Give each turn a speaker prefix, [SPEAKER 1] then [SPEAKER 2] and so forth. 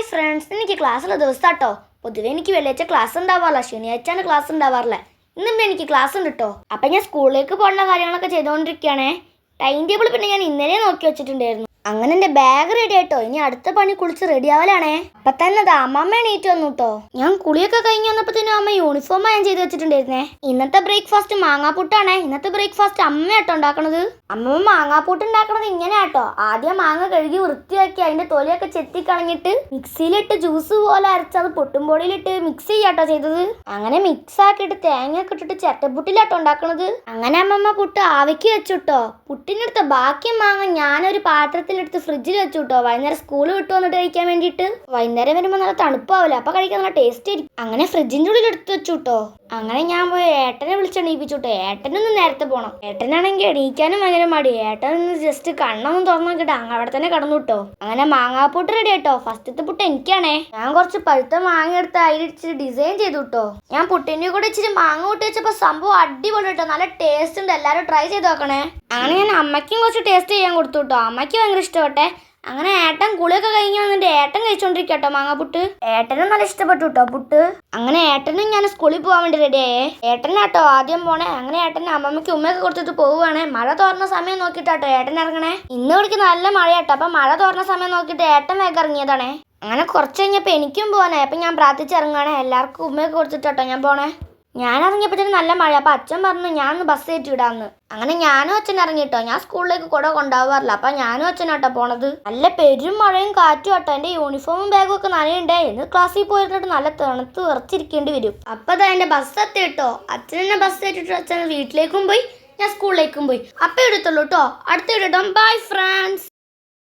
[SPEAKER 1] Hi friends എനിക്ക് ക്ലാസ്സുള്ള ദിവസം കേട്ടോ പൊതുവെ എനിക്ക് വെള്ളിയാഴ്ച ക്ലാസ് ഉണ്ടാവാറില്ല. ശനിയാഴ്ചയാണ് ക്ലാസ് ഉണ്ടാവാറില്ല. ഇന്നും എനിക്ക് ക്ലാസ് ഉണ്ട് കേട്ടോ അപ്പം ഞാൻ സ്കൂളിലേക്ക് പോകേണ്ട കാര്യങ്ങളൊക്കെ ചെയ്തുകൊണ്ടിരിക്കുകയാണേ ടൈം ടേബിൾ പിന്നെ ഞാൻ ഇന്നലെ നോക്കി വെച്ചിട്ടുണ്ടായിരുന്നു. അങ്ങനെ എന്റെ ബാഗ് റെഡി ആയിട്ടോ. ഇനി അടുത്ത പണി കുളിച്ച് റെഡി ആവലാണേ. അപ്പം തന്നെ അത് അമ്മമ്മ എണീറ്റ് വന്നു കേട്ടോ ഞാൻ കുളിയൊക്കെ കഴിഞ്ഞ് തന്നെ അമ്മ യൂണിഫോം ഞാൻ ചെയ്ത് വെച്ചിട്ടുണ്ടായിരുന്നേ. ഇന്നത്തെ ബ്രേക്ക്ഫാസ്റ്റ് മാങ്ങാപ്പൂട്ടാണേ. ഇന്നത്തെ ബ്രേക്ക്ഫാസ്റ്റ് അമ്മയാട്ടോ ഉണ്ടാക്കണത്. അമ്മമ്മ മാങ്ങാപ്പൂട്ട് ഉണ്ടാക്കണത് ഇങ്ങനെ കേട്ടോ ആദ്യം മാങ്ങ കഴുകി വൃത്തിയാക്കി അതിന്റെ തൊലിയൊക്കെ ചെത്തി കളഞ്ഞിട്ട് മിക്സിയിലിട്ട് ജ്യൂസ് പോലെ അരച്ച് അത് പൊട്ടുംപൊടിയിലിട്ട് മിക്സ് ചെയ്യാട്ടോ ചെയ്തത്. അങ്ങനെ മിക്സ് ആക്കിയിട്ട് തേങ്ങയൊക്കെ ഇട്ടിട്ട് ചട്ടപ്പുട്ടിലാട്ടോ ഉണ്ടാക്കണത്. അങ്ങനെ അമ്മമ്മ പുട്ട് ആവിക്ക് വെച്ചുട്ടോ പുട്ടിനെടുത്ത ബാക്കി മാങ്ങ ഞാനൊരു പാത്രത്തിലെടുത്ത് ഫ്രിഡ്ജിൽ വെച്ചു കേട്ടോ വൈകുന്നേരം സ്കൂൾ വിട്ടു വന്നിട്ട് കഴിക്കാൻ വേണ്ടിയിട്ട്. വൈകുന്നേരം വരുമ്പോൾ നല്ല തണുപ്പാവില്ല അപ്പൊ കഴിക്കാൻ നല്ല ടേസ്റ്റ് ആയിരിക്കും. അങ്ങനെ ഫ്രിഡ്ജിന്റെ ഉള്ളിൽ എടുത്ത് വെച്ചു കേട്ടോ അങ്ങനെ ഞാൻ പോയി ഏട്ടനെ വിളിച്ചെണീപ്പിച്ചു കേട്ടോ ഏട്ടനൊന്ന് നേരത്തെ പോണം. ഏട്ടനാണെങ്കിൽ എണീക്കാനും ഭയങ്കര മടി. ഏട്ടൻ ഒന്ന് ജസ്റ്റ് കണ്ണൊന്നും തുറന്നു നോക്കിട്ട് അവിടെ തന്നെ കടന്നു കേട്ടോ അങ്ങനെ മാങ്ങാപ്പൂട്ട് റെഡി ആട്ടോ ഫസ്റ്റത്തെ പുട്ട് എനിക്കാണേ. ഞാൻ കുറച്ച് പഴുത്ത മാങ്ങ എടുത്ത് അതിലിടിച്ച് ഡിസൈൻ ചെയ്തു കേട്ടോ ഞാൻ പുട്ടിന്റെ കൂടെ ഇച്ചിരി മാങ്ങ കൂട്ടി വെച്ചപ്പോ സംഭവം അടിപൊളി കേട്ടോ നല്ല ടേസ്റ്റ് ഉണ്ട്. എല്ലാവരും ട്രൈ ചെയ്ത് നോക്കണേ. അങ്ങനെ ഞാൻ അമ്മയ്ക്കും കുറച്ച് ടേസ്റ്റ് ചെയ്യാൻ കൊടുത്തു കേട്ടോ അമ്മയ്ക്ക് ഭയങ്കര ഇഷ്ടപ്പെട്ടെ. അങ്ങനെ ഏട്ടൻ കുളിയൊക്കെ കഴിഞ്ഞ് വന്നിട്ട് ഏട്ടൻ കഴിച്ചോണ്ടിരിക്കട്ടോ മാങ്ങാപ്പുട്ട് ഏട്ടനും നല്ല ഇഷ്ടപ്പെട്ടു കേട്ടോ പുട്ട്. അങ്ങനെ ഏട്ടനും ഞാൻ സ്കൂളിൽ പോകാൻ വേണ്ടി റെഡിയായേ ഏട്ടനാട്ടോ ആദ്യം പോണേ. അങ്ങനെ ഏട്ടൻ അമ്മമ്മയ്ക്ക് ഉമ്മയൊക്കെ കൊടുത്തിട്ട് പോവുകയാണേ മഴ തോർന്ന സമയം നോക്കിട്ടാട്ടോ ഏട്ടൻ ഇറങ്ങണേ. ഇന്ന് ഇവിടേക്ക് നല്ല മഴയാട്ടോ. അപ്പൊ മഴ തോർന്ന സമയം നോക്കിട്ട് ഏട്ടൻ വേഗം ഇറങ്ങിയതാണേ. അങ്ങനെ കുറച്ച് കഴിഞ്ഞപ്പോൾ എനിക്കും പോകാനേ അപ്പം ഞാൻ പ്രാർത്ഥിച്ചിറങ്ങുകയാണേ എല്ലാവർക്കും ഉമ്മയൊക്കെ കൊടുത്തിട്ടോ ഞാൻ പോണേ. ഞാൻ ഇറങ്ങിയപ്പോഴത്തേനും നല്ല മഴ അപ്പം അച്ഛൻ പറഞ്ഞു ഞാൻ ഒന്ന് ബസ് കയറ്റി വിടാമെന്ന് അങ്ങനെ ഞാനും അച്ഛൻ ഇറങ്ങിട്ടോ. ഞാൻ സ്കൂളിലേക്ക് കുട കൊണ്ടാവാറില്ല അപ്പം ഞാനും അച്ഛനാട്ടോ പോണത്. നല്ല പെരും മഴയും കാറ്റും ആട്ടോ. എന്റെ യൂണിഫോമും ബാഗും ഒക്കെ നനയുണ്ടേ. ഇന്ന് ക്ലാസ്സിൽ പോയിരുന്നിട്ട് നല്ല തണുത്ത് വിറച്ചിരിക്കേണ്ടി വരും. അപ്പം അതാ എന്റെ ബസ് എത്തി കേട്ടോ അച്ഛൻ എന്നെ ബസ് കയറ്റിട്ട് അച്ഛൻ വീട്ടിലേക്കും പോയി ഞാൻ സ്കൂളിലേക്കും പോയി. അപ്പം എടുത്തുള്ളൂ കേട്ടോ അടുത്ത ഇടട്ടോ ബൈ ഫ്രണ്ട്സ്